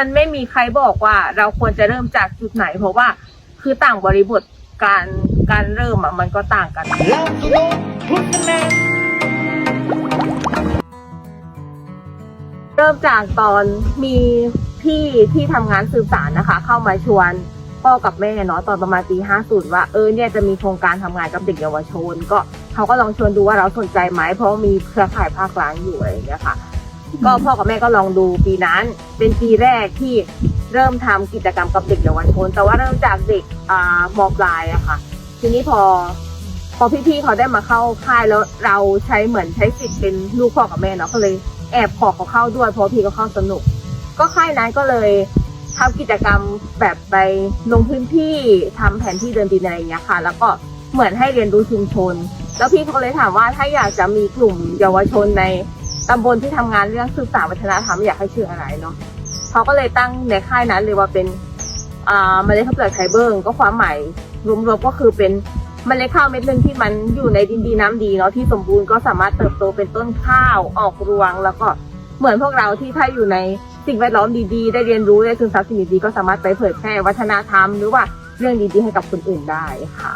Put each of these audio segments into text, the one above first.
มันไม่มีใครบอกว่าเราควรจะเริ่มจากจุดไหน เพราะว่าคือต่างบริบทการการเริ่มอะมันก็ต่างกันเราสุโลพุทธแมนเริ่มจากตอนมีพี่ที่ทำงานสืบสารนะคะ เข้ามาชวนพ่อกับแม่เนาะตอนประมาณปี50 ว่าเออเนี่ยจะมีโครงการทำงานกับเด็กเยาวชน ก็เขาก็ลองชวนดูว่าเราสนใจไหมเพราะมีเครือข่ายภาคกลางอยู่อะไรอย่างเงี้ยค่ะ ก็พ่อกับแม่ก็ลองดูปีนั้น เป็นปีแรกที่เริ่มทำกิจกรรมกับเด็กเยาวชนแต่ว่าเริ่มจากเด็กอ่ามปลายอะค่ะ ทีนี้พอ พอพี่ๆเขาได้มาเข้าค่ายแล้วเราใช้เหมือนใช้สิทธิ์เป็นลูกพ่อกับแม่เนาะก็เลยแอบขอเขาเข้าด้วยเพราะพี่ก็เข้าสนุก ก็ค่ายนั้นก็เลยทำกิจกรรมแบบไปลงพื้นที่ทำแผนที่เดินดินอะไรอย่างเงี้ยค่ะ แล้วก็เหมือนให้เรียนรู้ชุมชน แล้วพี่เขาเลยถามว่าถ้าอยากจะมีกลุ่มเยาวชนใน ตำบลที่ทำงานเรื่องสืบสานวัฒนธรรมอยากให้ชื่ออะไรเนาะเขาก็เลยตั้งในค่ายนั้นเลยว่าเป็นอ่าเมล็ดข้าวเปลือกไทเบิงก็ความหมายรวมๆก็คือเป็นเมล็ดข้าวเม็ดหนึ่งที่มันอยู่ในดินดีน้ำดีเนาะที่สมบูรณ์ก็สามารถเติบโตเป็นต้นข้าวออกรวง แล้วก็เหมือนพวกเราที่ถ้าอยู่ในสิ่งแวดล้อมดีๆ ได้เรียนรู้ได้ซึมซับสิ่งดีๆก็สามารถไปเผยแพร่วัฒนธรรมหรือว่าเรื่องดีๆ ให้กับคนอื่นได้ค่ะ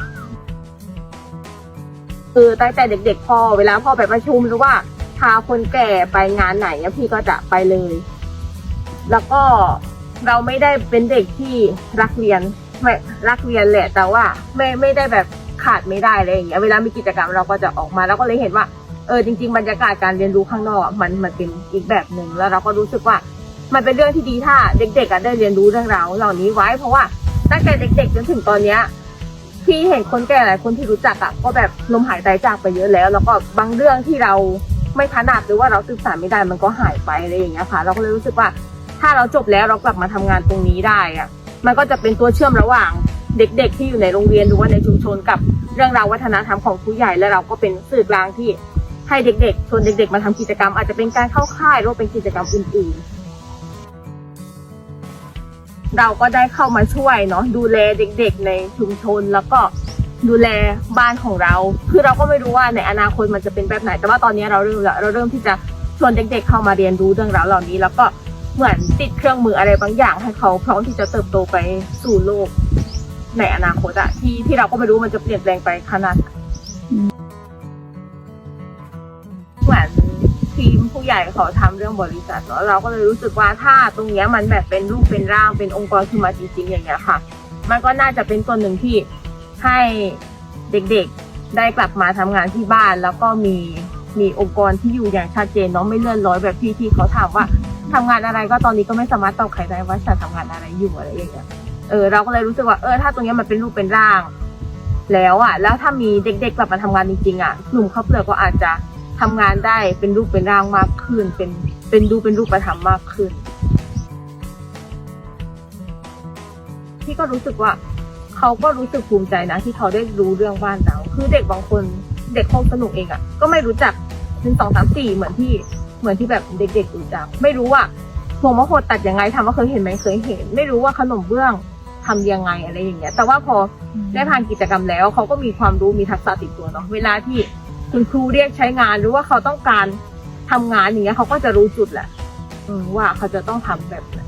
คือตั้งแต่เด็ก ๆพ่อเวลาพ่อไปประชุมหรือว่า พาคนแก่ไปงานไหนอะพี่ก็จะไปเลย แล้วก็เราไม่ได้เป็นเด็กที่รักเรียนไม่รักเรียนแหละ แต่ว่าไม่ไม่ได้แบบขาดไม่ได้อะไรอย่างเงี้ยเวลามีกิจกรรมเราก็จะออกมา แล้วก็เลยเห็นว่าเออจริง ๆ บรรยากาศการเรียนรู้ข้างนอกมันมันเป็นอีกแบบหนึ่งแล้วเราก็รู้สึกว่า มันเป็นเรื่องที่ดีถ้าเด็กๆได้เรียนรู้เรื่องราวเหล่านี้ไว้ เพราะว่าตั้งแต่เด็กๆจนถึงตอนเนี้ยพี่เห็นคนแก่หลายคนที่รู้จักอะก็แบบลมหายใจจากไปเยอะแล้ว แล้วก็บางเรื่องที่เรา ไม่ถนัดหรือว่าเราสื่อสารไม่ได้มันก็หายไปอะไรอย่างเงี้ยค่ะ เราก็เลยรู้สึกว่าถ้าเราจบแล้วเรากลับมาทำงานตรงนี้ได้อะมันก็จะเป็นตัวเชื่อมระหว่างเด็กๆ ที่อยู่ในโรงเรียนหรือว่าในชุมชนกับเรื่องราววัฒนธรรมของผู้ใหญ่และเราก็เป็นสื่อกลางที่ให้เด็กๆชวนเด็ก ๆ มาทำกิจกรรม อาจจะเป็นการเข้าค่ายหรือเป็นกิจกรรมอื่นๆ เราก็ได้เข้ามาช่วยเนาะดูแลเด็ก ๆ ในชุมชนแล้วก็ ดูแลบ้านของเรา คือเราก็ไม่รู้ว่าในอนาคตมันจะเป็นแบบไหน แต่ว่าตอนนี้เราเริ่มล้วเราเริ่มที่จะชวนเด็กๆเข้ามาเรียนรู้เรื่องราวเหล่านี้ แล้วก็เหมือนติดเครื่องมืออะไรบางอย่าง ให้เขาพร้อมที่จะเติบโตไปสู่โลก ในอนาคตอะที่ที่เราก็ไม่รู้มันจะเปลี่ยนแปลงไปขนาดไหนเหมือนทีมผู้ใหญ่เขาทำเรื่องบริษัทเนาะเราก็เลยรู้สึกว่าถ้าตรงเนี้ยมันแบบเป็นรูปเป็นร่างเป็นองค์กรขึ้นมาจริงๆอย่างเงี้ยค่ะ มันก็น่าจะเป็นส่วนหนึ่งที่ ให้เด็กๆได้กลับมาทำงานที่บ้าน แล้วก็มีมีองค์กรที่อยู่อย่างชัดเจนเนาะไม่เลื่อนลอยแบบที่ที่เขาถามว่าทำงานอะไรก็ตอนนี้ก็ไม่สามารถตอบใครได้ว่าฉันทำงานอะไรอยู่อะไรอย่างเงี้ยเออเราก็เลยรู้สึกว่าเออถ้าตรงนี้มันเป็นรูปเป็นร่าง แล้วอะ แล้วถ้ามีเด็กๆกลับมาทำงานจริงๆอะกลุ่มข้าเปลือกก็อาจจะทำงานได้เป็นรูปเป็นร่างมากขึ้น เป็นเป็นดูเป็นรูปธรรมมากขึ้นพี่ก็รู้สึกว่า เขาก็รู้สึกภูมิใจนะที่เขาได้รู้เรื่องบ้านเราคือเด็กบางคนเด็กคงสนุกเองอะ่ะ ก็ไม่รู้จักหนึ่งสองสามสี่เหมือนที่เหมือนที่แบบเด็กๆรู้จัก ไม่รู้ว่าพวงมะโหดตัดยังไงทำว่าเคยเห็นไหมเคยเห็น ไม่รู้ว่าขนมเบื้องทำยังไงอะไรอย่างเงี้ย แต่ว่าพอได้ผ่านกิจกรรมแล้วเขาก็มีความรู้มีทักษะติดตัวเนาะเวลาที่คุณครูเรียกใช้งานหรือว่าเขาต้องการทำงานอย่างเงี้ยเขาก็จะรู้จุดแหละอืมว่าเขาจะต้องทำแบบไหน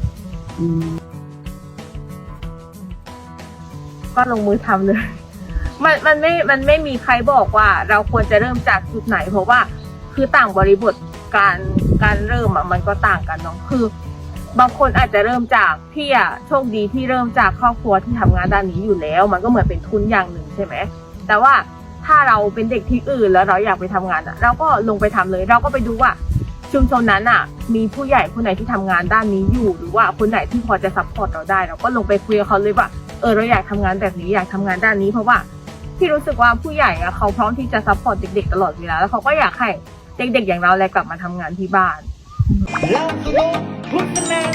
ก็ลงมือทำเลย มันมันไม่ มันไม่มีใครบอกว่าเราควรจะเริ่มจากจุดไหน เพราะว่าคือต่างบริบทการการเริ่มอะมันก็ต่างกันเนาะคือบางคนอาจจะเริ่มจากพี่อะโชคดีที่เริ่มจากครอบครัวที่ทำงานด้านนี้อยู่แล้ว มันก็เหมือนเป็นทุนอย่างหนึ่งใช่ไหมแต่ว่าถ้าเราเป็นเด็กที่อื่นแล้วเราอยากไปทำงานอะเราก็ลงไปทำเลย เราก็ไปดูว่าชุมชนนั้นอะมีผู้ใหญ่คนไหนที่ทำงานด้านนี้อยู่ หรือว่าคนไหนที่พอจะซัพพอร์ตเราได้ เราก็ลงไปคุยกับเขาเลยว่า เออเราอยากทำงานแบบนี้อยากทำงานด้านนี้เพราะว่าพี่รู้สึกว่าผู้ใหญ่อะเขาพร้อมที่จะซัพพอร์ตเด็กๆตลอดเวลาแล้วเขาก็อยากให้เด็กๆอย่างเราแลกลับมาทำงานที่บ้านเราสุโลพุทธแมน